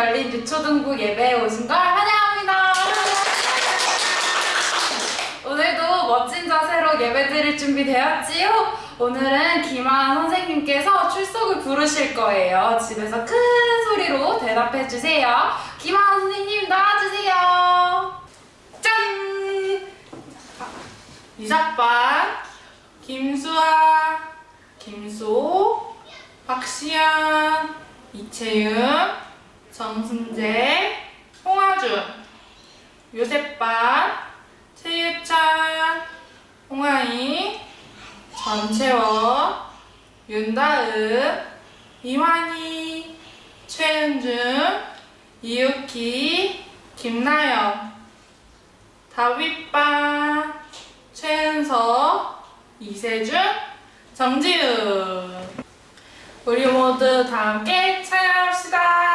열린 유초등부 예배에 오신 걸 환영합니다. 오늘도 멋진 자세로 예배드릴 준비 되었지요? 오늘은 김하은 선생님께서 출석을 부르실 거예요. 집에서 큰 소리로 대답해 주세요. 김하은 선생님 나와주세요. 짠! 이삭반, 김수아, 김소, 박시연, 이채윤, 정순재, 홍아준, 요셉반, 최유찬, 홍아이, 전채원, 윤다은, 이환이, 최은준, 이유키, 김나연, 다윗반, 최은서, 이세준, 정지은. 우리 모두 다 함께 찬양합시다.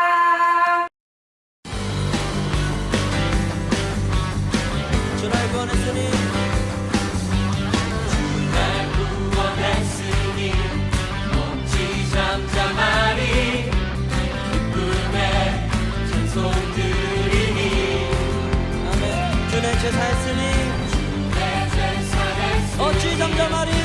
제사했으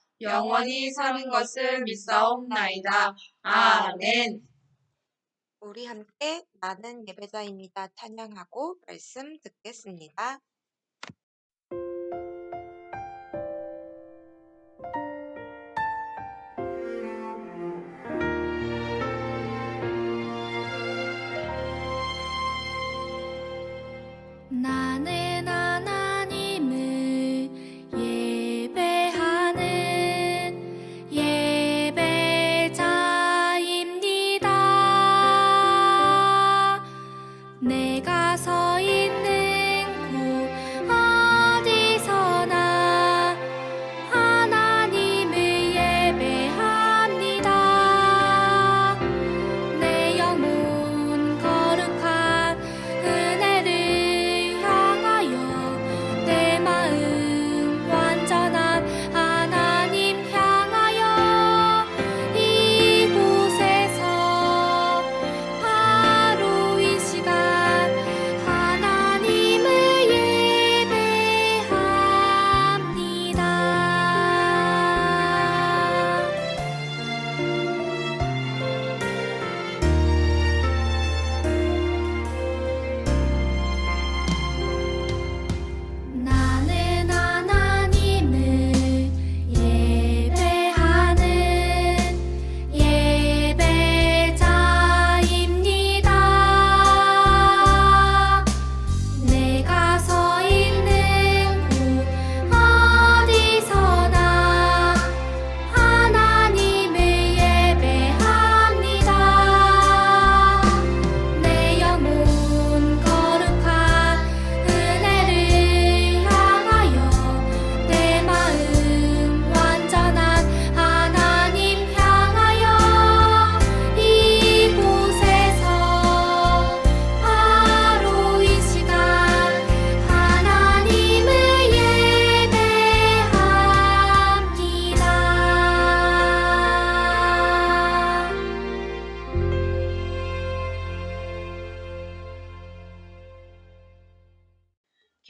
영원히 사는 것을 믿사옵나이다. 아멘. 우리 함께 나는 예배자입니다. 찬양하고 말씀 듣겠습니다.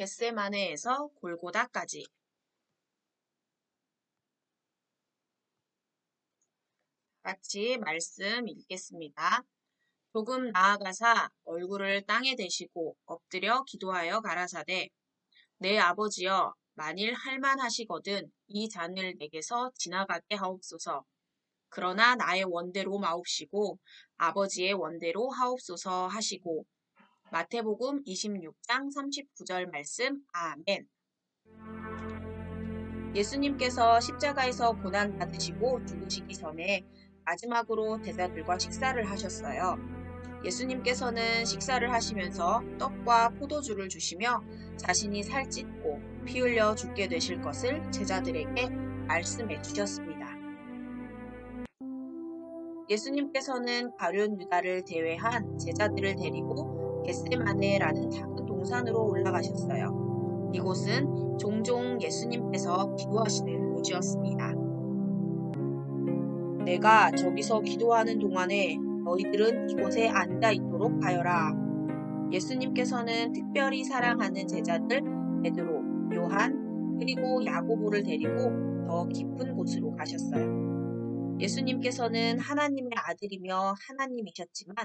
겟세마네에서 골고다까지 같이 말씀 읽겠습니다. 조금 나아가사 얼굴을 땅에 대시고 엎드려 기도하여 가라사대 내 아버지여 만일 할만하시거든 이 잔을 내게서 지나가게 하옵소서 그러나 나의 원대로 마옵시고 아버지의 원대로 하옵소서 하시고 마태복음 26장 39절 말씀 아멘. 예수님께서 십자가에서 고난 받으시고 죽으시기 전에 마지막으로 제자들과 식사를 하셨어요. 예수님께서는 식사를 하시면서 떡과 포도주를 주시며 자신이 살찢고 피 흘려 죽게 되실 것을 제자들에게 말씀해 주셨습니다. 예수님께서는 가룟 유다를 제외한 제자들을 데리고 겟세마네라는 작은 동산으로 올라가셨어요. 이곳은 종종 예수님께서 기도하시는 곳이었습니다. 내가 저기서 기도하는 동안에 너희들은 이곳에 앉아 있도록 하여라. 예수님께서는 특별히 사랑하는 제자들 베드로, 요한, 그리고 야고보를 데리고 더 깊은 곳으로 가셨어요. 예수님께서는 하나님의 아들이며 하나님이셨지만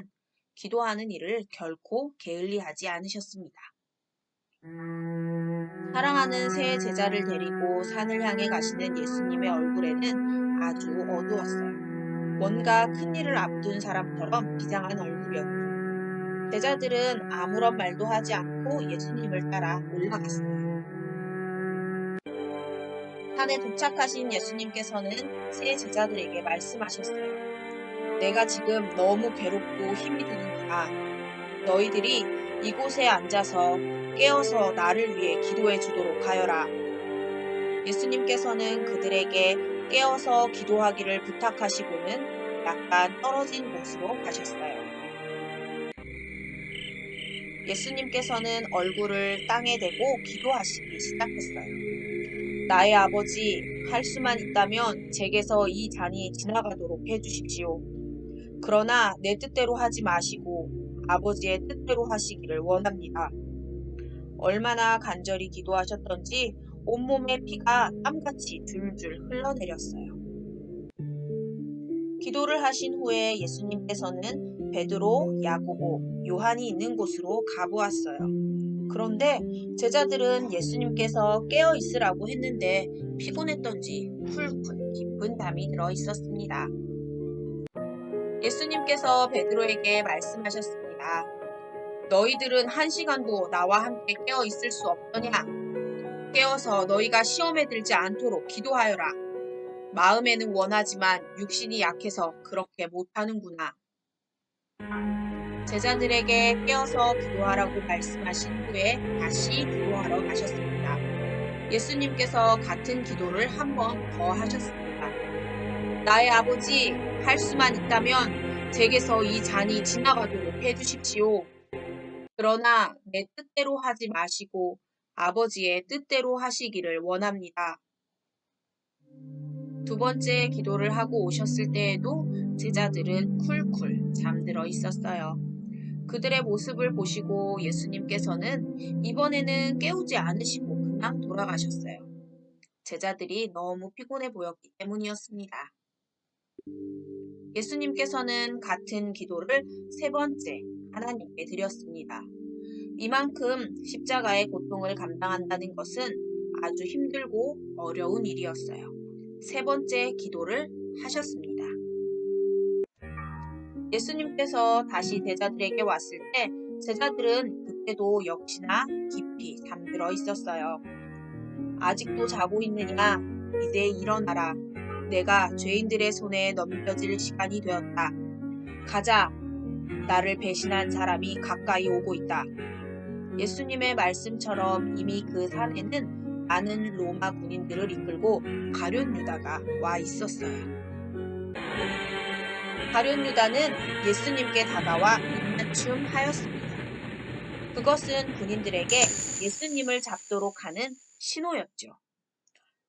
기도하는 일을 결코 게을리하지 않으셨습니다. 사랑하는 새 제자를 데리고 산을 향해 가시는 예수님의 얼굴에는 아주 어두웠어요. 뭔가 큰 일을 앞둔 사람처럼 비장한 얼굴이었고 제자들은 아무런 말도 하지 않고 예수님을 따라 올라갔어요. 산에 도착하신 예수님께서는 세 제자들에게 말씀하셨어요. 내가 지금 너무 괴롭고 힘이 드는구나. 너희들이 이곳에 앉아서 깨어서 나를 위해 기도해 주도록 하여라. 예수님께서는 그들에게 깨어서 기도하기를 부탁하시고는 약간 떨어진 곳으로 가셨어요. 예수님께서는 얼굴을 땅에 대고 기도하시기 시작했어요. 나의 아버지, 할 수만 있다면 제게서 이 잔이 지나가도록 해주십시오. 그러나 내 뜻대로 하지 마시고 아버지의 뜻대로 하시기를 원합니다. 얼마나 간절히 기도하셨던지 온몸에 피가 땀같이 줄줄 흘러내렸어요. 기도를 하신 후에 예수님께서는 베드로, 야고보, 요한이 있는 곳으로 가보았어요. 그런데 제자들은 예수님께서 깨어 있으라고 했는데 피곤했던지 쿨쿨 깊은 잠이 들어 있었습니다. 예수님께서 베드로에게 말씀하셨습니다. 너희들은 한 시간도 나와 함께 깨어 있을 수 없더냐? 깨어서 너희가 시험에 들지 않도록 기도하여라. 마음에는 원하지만 육신이 약해서 그렇게 못하는구나. 제자들에게 깨어서 기도하라고 말씀하신 후에 다시 기도하러 가셨습니다. 예수님께서 같은 기도를 한 번 더 하셨습니다. 나의 아버지, 할 수만 있다면 제게서 이 잔이 지나가도록 해주십시오. 그러나 내 뜻대로 하지 마시고 아버지의 뜻대로 하시기를 원합니다. 두 번째 기도를 하고 오셨을 때에도 제자들은 쿨쿨 잠들어 있었어요. 그들의 모습을 보시고 예수님께서는 이번에는 깨우지 않으시고 그냥 돌아가셨어요. 제자들이 너무 피곤해 보였기 때문이었습니다. 예수님께서는 같은 기도를 세 번째 하나님께 드렸습니다. 이만큼 십자가의 고통을 감당한다는 것은 아주 힘들고 어려운 일이었어요. 세 번째 기도를 하셨습니다. 예수님께서 다시 제자들에게 왔을 때 제자들은 그때도 역시나 깊이 잠들어 있었어요. 아직도 자고 있느냐? 이제 일어나라. 내가 죄인들의 손에 넘겨질 시간이 되었다. 가자. 나를 배신한 사람이 가까이 오고 있다. 예수님의 말씀처럼 이미 그 산에는 많은 로마 군인들을 이끌고 가룟 유다가 와 있었어요. 가룟 유다는 예수님께 다가와 입맞춤 하였습니다. 그것은 군인들에게 예수님을 잡도록 하는 신호였죠.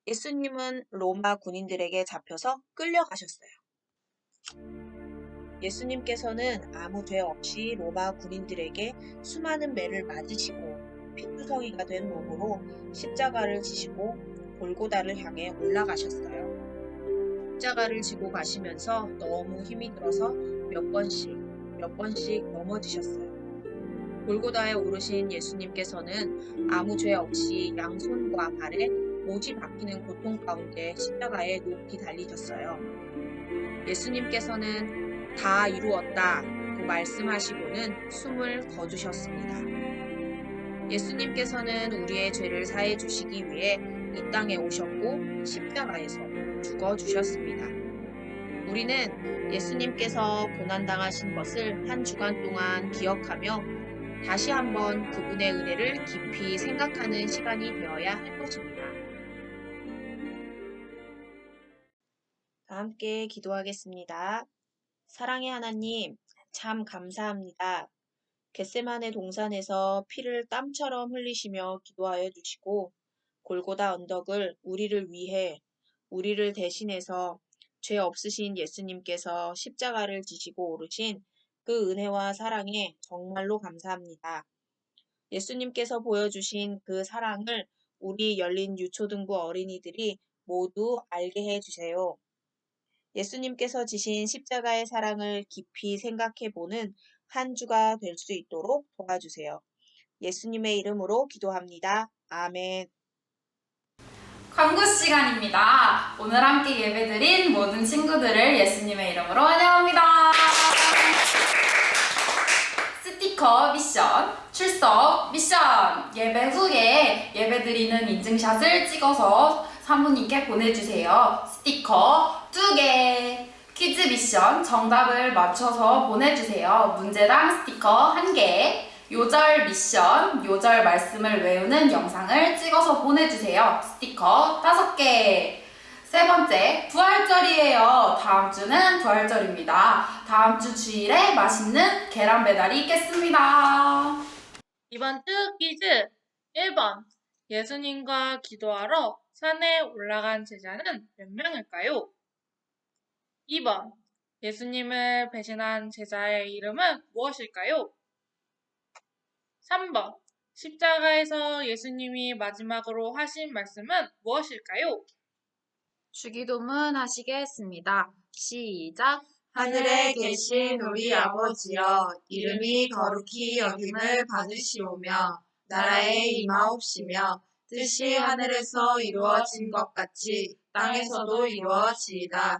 예수님은 로마 군인들에게 잡혀서 끌려가셨어요. 예수님께서는 아무 죄 없이 로마 군인들에게 수많은 매를 맞으시고 피투성이가 된 몸으로 십자가를 지시고 골고다를 향해 올라가셨어요. 십자가를 지고 가시면서 너무 힘이 들어서 몇 번씩 몇 번씩 넘어지셨어요. 골고다에 오르신 예수님께서는 아무 죄 없이 양손과 발에 못이 박히는 고통 가운데 십자가에 높이 달리셨어요. 예수님께서는 다 이루었다 고 말씀하시고는 숨을 거두셨습니다. 예수님께서는 우리의 죄를 사해 주시기 위해 이 땅에 오셨고 십자가에서 죽어 주셨습니다. 우리는 예수님께서 고난당하신 것을 한 주간 동안 기억하며 다시 한번 그분의 은혜를 깊이 생각하는 시간이 되어야 할 것입니다. 다 함께 기도하겠습니다. 사랑의 하나님, 참 감사합니다. 겟세만의 동산에서 피를 땀처럼 흘리시며 기도하여 주시고 골고다 언덕을 우리를 위해 우리를 대신해서 죄 없으신 예수님께서 십자가를 지시고 오르신 그 은혜와 사랑에 정말로 감사합니다. 예수님께서 보여주신 그 사랑을 우리 열린 유초등부 어린이들이 모두 알게 해 주세요. 예수님께서 지신 십자가의 사랑을 깊이 생각해 보는 한 주가 될 수 있도록 도와주세요. 예수님의 이름으로 기도합니다. 아멘. 광고 시간입니다. 오늘 함께 예배드린 모든 친구들을 예수님의 이름으로 환영합니다. 스티커 미션, 출석 미션, 예배 후에 예배 드리는 인증샷을 찍어서 사모님께 보내주세요. 스티커 두 개. 퀴즈 미션 정답을 맞춰서 보내주세요. 문제당 스티커 한 개. 요절 미션, 요절 말씀을 외우는 영상을 찍어서 보내주세요. 스티커 다섯 개. 세 번째, 부활절이에요. 다음 주는 부활절입니다. 다음 주 주일에 맛있는 계란 배달이 있겠습니다. 이번 주 퀴즈 1번 예수님과 기도하러 산에 올라간 제자는 몇 명일까요? 2번 예수님을 배신한 제자의 이름은 무엇일까요? 3번 십자가에서 예수님이 마지막으로 하신 말씀은 무엇일까요? 주기도문 하시겠습니다. 시작. 하늘에 계신 우리 아버지여 이름이 거룩히 여김을 받으시오며 나라에 임하옵시며 뜻이 하늘에서 이루어진 것 같이 땅에서도 이루어지이다.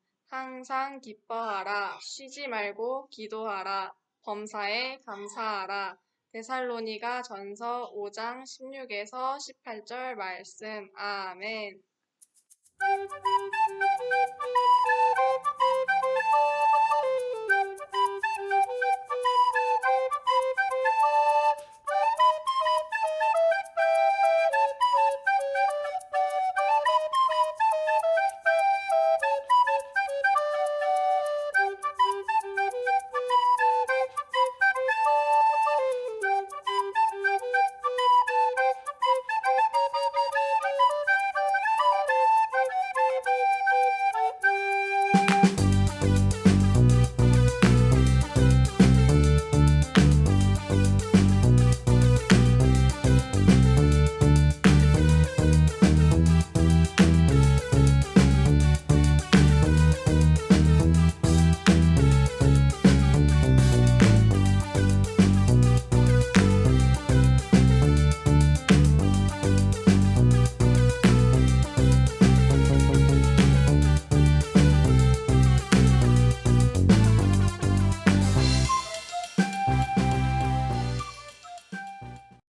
항상 기뻐하라. 쉬지 말고 기도하라. 범사에 감사하라. 데살로니가 전서 5장 16에서 18절 말씀. 아멘.